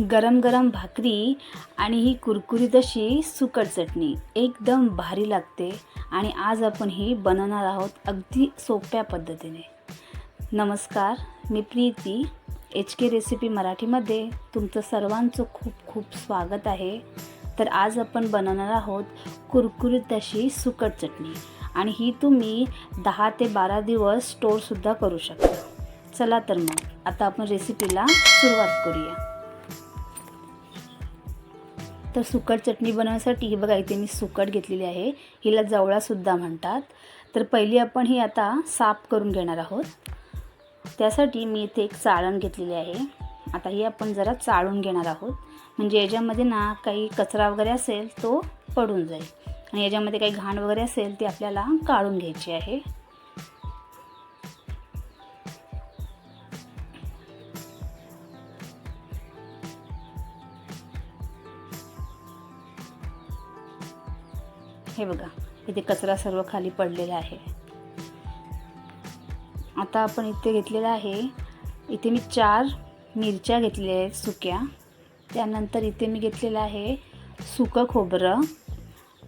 गरम गरम भाकरी आणि ही कुरकुरीत अशी सुकट चटणी. एकदम भारी लागते आणि आज आपण ही बनवणार आहोत अगदी सोप्या पद्धतीने. नमस्कार मी प्रीती एच के रेसिपी मराठीमध्ये तुमचं सर्वांचं खूप खूप स्वागत आहे. तर आज आपण बनवणार आहोत कुरकुरीत अशी सुकट चटणी आणि ही तुम्ही दहा ते बारा दिवस स्टोअरसुद्धा करू शकता. चला तर मग आता आपण रेसिपीला सुरुवात करूया. तर सुकट चटणी बनवण्यासाठी बघा इथे मी सुकट घेतलेली आहे. हिला जवळासुद्धा म्हणतात. तर पहिली आपण ही आता साफ करून घेणार आहोत. त्यासाठी मी इथे एक चाळण घेतलेली आहे. आता ही आपण जरा चाळून घेणार आहोत. म्हणजे याच्यामध्ये ना काही कचरा वगैरे असेल तो पडून जाईल. आणि याच्यामध्ये काही घाण वगैरे असेल ती आपल्याला काढून घ्यायची आहे. हे बघा इथे कचरा सर्व खाली पडलेला आहे. आता आपण इथे घेतलेलं आहे इथे मी चार मिरच्या घेतलेल्या आहेत सुक्या. त्यानंतर इथे मी घेतलेलं आहे सुकं खोबरं.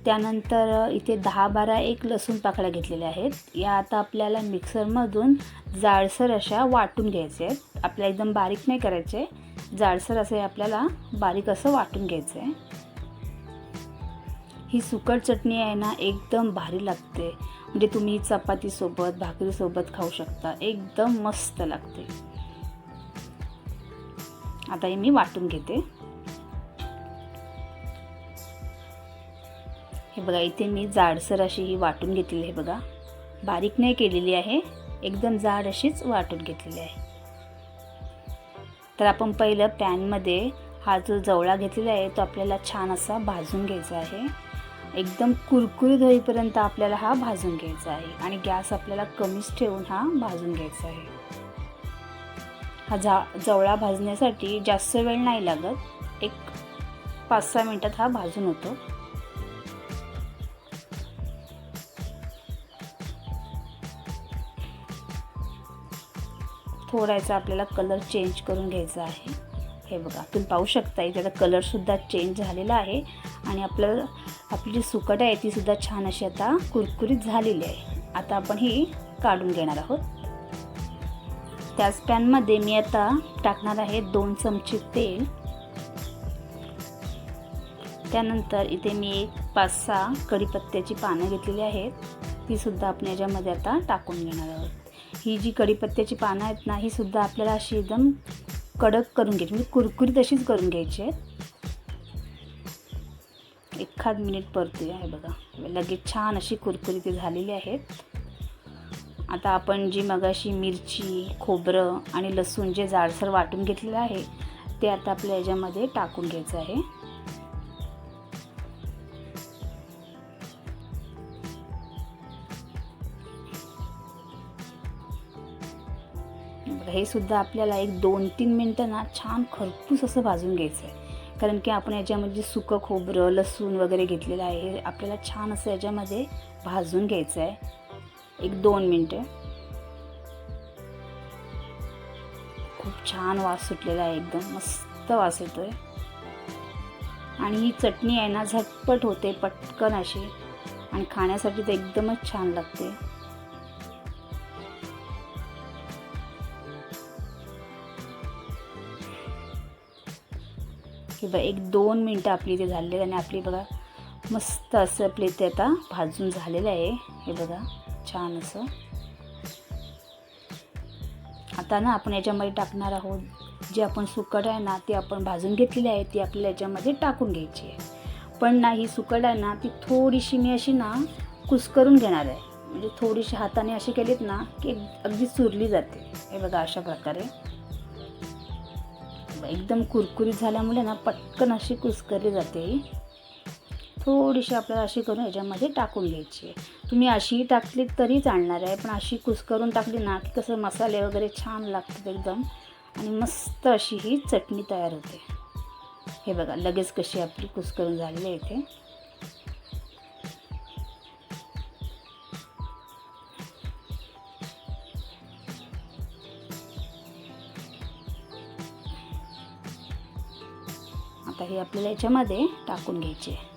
त्यानंतर इथे दहा बारा एक लसूण पाकळ्या घेतलेल्या आहेत. या आता आपल्याला मिक्सरमधून जाडसर अशा वाटून घ्यायचे आहेत. आपल्याला एकदम बारीक नाही करायचे. जाडसर असे आपल्याला बारीक असं वाटून घ्यायचं आहे ही सुकट चटणी आहे ना एकदम भारी लागते. म्हणजे तुम्ही चपातीसोबत भाकरीसोबत खाऊ शकता. एकदम मस्त लागते. आता हे मी वाटून घेते. हे बघा इथे मी जाडसर अशी ही वाटून घेतलेली आहे बघा. बारीक नाही केलेली आहे. एकदम जाड अशीच वाटून घेतलेली आहे. तर आपण पहिलं पॅनमध्ये हा जो जवळा घेतलेला आहे तो आपल्याला छान असा भाजून घ्यायचा आहे. एकदम कुरकुरीत होईपर्यंत आपल्याला हा भाजून घ्यायचा आहे. आणि गॅस आपल्याला कमीच ठेवून हा भाजून घ्यायचा आहे. हा जा जवळा भाजण्यासाठी जास्त वेळ नाही लागत. एक पाच सहा मिनटात हा भाजून होतो. थोडासा आपल्याला कलर चेंज करून घ्यायचा आहे. हे बघा तुम्ही पाहू शकता त्याचा कलरसुद्धा चेंज झालेला आहे. आणि आपलं आपली जी सुकट आहे तीसुद्धा छान अशी आता कुरकुरीत झालेली आहे. आता आपण ही काढून घेणार आहोत. त्याच पॅनमध्ये मी आता टाकणार आहे दोन चमचे तेल. त्यानंतर इथे मी एक पाच सहा कढीपत्त्याची पानं घेतलेली आहेत. तीसुद्धा आपण याच्यामध्ये आता टाकून घेणार आहोत. ही जी कढीपत्त्याची पानं आहेत ना ही सुद्धा आपल्याला अशी एकदम कडक करून घ्यायची म्हणजे कुरकुरीत अशीच करून घ्यायची. आहेत एखाद मिनिट परतूया आहे बघा. लगेच छान अशी कुरकुरीत झालेली आहेत आता आपण जी मगाशी मिरची खोबरं आणि लसूण जे जाडसर वाटून घेतलेलं आहे ते आता आपल्या याच्यामध्ये टाकून घ्यायचं आहे. हे सुद्धा आपल्याला एक दोन तीन मिनटं ना छान खरपूस असं भाजून घ्यायचं आहे कारण की आपण याच्यामध्ये सुकं खोबरं लसूण वगैरे घेतलेलं आहे हे आपल्याला छान असं याच्यामध्ये भाजून घ्यायचं आहे एक दोन मिनटं. खूप छान वास सुटलेला आहे एकदम. मस्त वास येतोय. आणि ही चटणी आहे ना झटपट होते पटकन अशी. आणि खाण्यासाठी तर एकदमच छान लागते. की बघा एक दोन मिनटं आपली इथे झालेली आणि आपली बघा मस्त असं आपले इथे आता भाजून झालेलं आहे. हे बघा छान असं. आता ना आपण याच्यामध्ये टाकणार आहोत. जे आपण सुकट आहे ना ती आपण भाजून घेतलेली आहे ती आपल्याला याच्यामध्ये टाकून घ्यायची आहे. पण ना ही सुकट आहे ना ती थोडीशी मी अशी ना कुस्करून घेणार आहे. म्हणजे थोडीशी हाताने अशी केलीत ना की अगदी चुरली जाते. हे बघा अशा प्रकारे. एकदम कुरकुरीत झाल्यामुळे ना पटकन अशी कुसकरली जाते थोडीशी आपल्याला अशी करून याच्यामध्ये टाकून घ्यायची आहे. तुम्ही अशीही टाकली तरी चालणार आहे पण अशी कुस्करून टाकली ना की कसं मसाले वगैरे छान लागतात एकदम. आणि मस्त अशी ही चटणी तयार होते. हे बघा लगेच कशी आपली कुस्करून झालेली आहे इथे. आता आपल्याला याच्यामध्ये टाकून घ्यायचे. आहे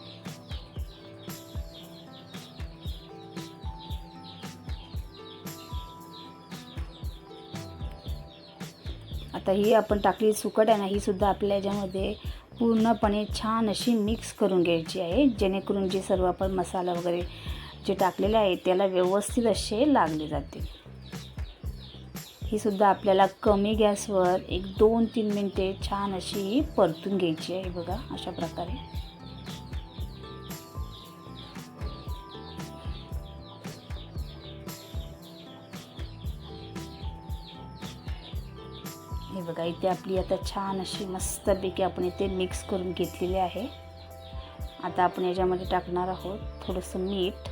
आता ही आपण टाकली सुकट आहे ना ही सुद्धा आपल्या याच्यामध्ये पूर्णपणे छान अशी मिक्स करून घ्यायची आहे. जेणेकरून जे सर्व आपण मसाला वगैरे जे टाकलेले आहे त्याला व्यवस्थित असे लागले जातील. ही सुद्धा आपल्याला कमी गॅसवर एक दोन तीन मिनटे छान अशी परतून घ्यायची आहे बघा अशा प्रकारे. हे बघा इथे आपली आता छान अशी मस्तपैकी आपण इथे मिक्स करून घेतलेली आहे. आता आपण याच्यामध्ये टाकणार आहोत थोडंसं मीठ.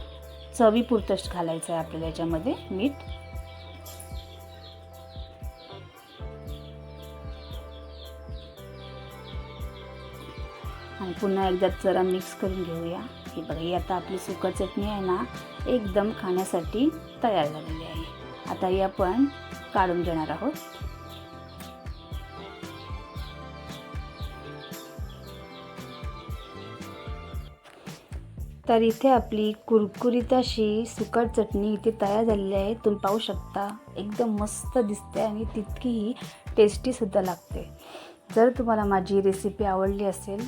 चवीपुरतंच घालायचं आहे आपल्याला याच्यामध्ये मीठ. आणि पुन्हा एकदा जरा मिक्स करून घेऊया. हे बघा ही आता आपली सुकट चटणी आहे ना एकदम खाण्यासाठी तयार झालेली आहे. आता ही आपण काढून घेणार आहोत. तर इथे आपली कुरकुरीत अशी सुकट चटणी इथे तयार झालेली आहे. तुम्ही पाहू शकता एकदम मस्त दिसते आणि तितकीही टेस्टीसुद्धा लागते. जर तुम्हाला माझी रेसिपी आवडली असेल